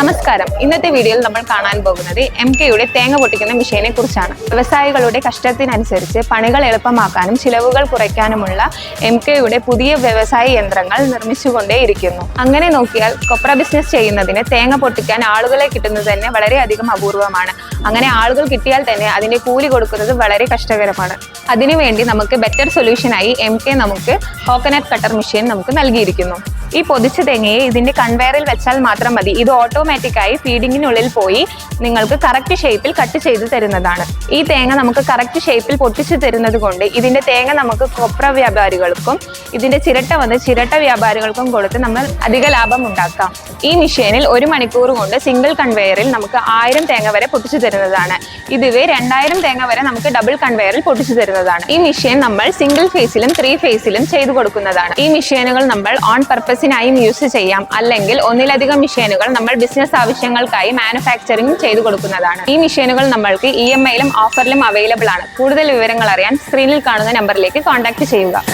നമസ്കാരം. ഇന്നത്തെ വീഡിയോയിൽ നമ്മൾ കാണാൻ പോകുന്നത് എം കെയുടെ തേങ്ങ പൊട്ടിക്കുന്ന മെഷീനെ കുറിച്ചാണ് വ്യവസായികളുടെ കഷ്ടത്തിനനുസരിച്ച് പണികൾ എളുപ്പമാക്കാനും ചിലവുകൾ കുറയ്ക്കാനുമുള്ള എം കെയുടെ പുതിയ വ്യവസായ യന്ത്രങ്ങൾ നിർമ്മിച്ചുകൊണ്ടേയിരിക്കുന്നു അങ്ങനെ നോക്കിയാൽ കൊപ്ര ബിസിനസ് ചെയ്യുന്നതിന് തേങ്ങ പൊട്ടിക്കാൻ ആളുകളെ കിട്ടുന്നത് തന്നെ വളരെയധികം അപൂർവമാണ്. അങ്ങനെ ആളുകൾ കിട്ടിയാൽ തന്നെ അതിന്റെ കൂലി കൊടുക്കുന്നത് വളരെ കഷ്ടകരമാണ്. അതിനുവേണ്ടി നമുക്ക് ബെറ്റർ സൊല്യൂഷനായി എം കെ നമുക്ക് കോക്കനട്ട് കട്ടർ മെഷീൻ നമുക്ക് നൽകിയിരിക്കുന്നു. ഈ പൊതിച്ച തേങ്ങയെ ഇതിന്റെ കൺവെയറിൽ വെച്ചാൽ മാത്രം മതി. ഇത് ഓട്ടോമാറ്റിക്കായി ഫീഡിങ്ങിനുള്ളിൽ പോയി നിങ്ങൾക്ക് കറക്റ്റ് ഷേപ്പിൽ കട്ട് ചെയ്ത് തരുന്നതാണ്. ഈ തേങ്ങ നമുക്ക് കറക്റ്റ് ഷേപ്പിൽ പൊട്ടിച്ചു തരുന്നത് കൊണ്ട് ഇതിന്റെ തേങ്ങ നമുക്ക് കൊപ്ര വ്യാപാരികൾക്കും ഇതിന്റെ ചിരട്ട വന്ന് ചിരട്ട വ്യാപാരികൾക്കും കൊടുത്ത് നമ്മൾ അധിക ലാഭം ഉണ്ടാക്കാം. ഈ മെഷീനിൽ ഒരു മണിക്കൂർ കൊണ്ട് സിംഗിൾ കൺവെയറിൽ നമുക്ക് ആയിരം തേങ്ങ വരെ പൊട്ടിച്ചു തരുന്നതാണ്. ഇതുവേ രണ്ടായിരം തേങ്ങ വരെ നമുക്ക് ഡബിൾ കൺവെയറിൽ പൊട്ടിച്ചു തരുന്നതാണ്. ഈ മെഷീൻ നമ്മൾ സിംഗിൾ ഫേസിലും ത്രീ ഫേസിലും ചെയ്തു കൊടുക്കുന്നതാണ്. ഈ മെഷീനുകൾ നമ്മൾ ഓൺ പർപ്പസിനായും യൂസ് ചെയ്യാം. അല്ലെങ്കിൽ ഒന്നിലധികം മെഷീനുകൾ നമ്മൾ ബിസിനസ് ആവശ്യങ്ങൾക്കായി മാനുഫാക്ചറിംഗ് ചെയ്തു കൊടുക്കുന്നതാണ്. ഈ മെഷീനുകൾ നമ്മൾക്ക് ഇ എം ഐയിലും ഓഫറിലും അവൈലബിൾ ആണ്. കൂടുതൽ വിവരങ്ങൾ അറിയാൻ സ്ക്രീനിൽ കാണുന്ന നമ്പറിലേക്ക് കോൺടാക്ട് ചെയ്യുക.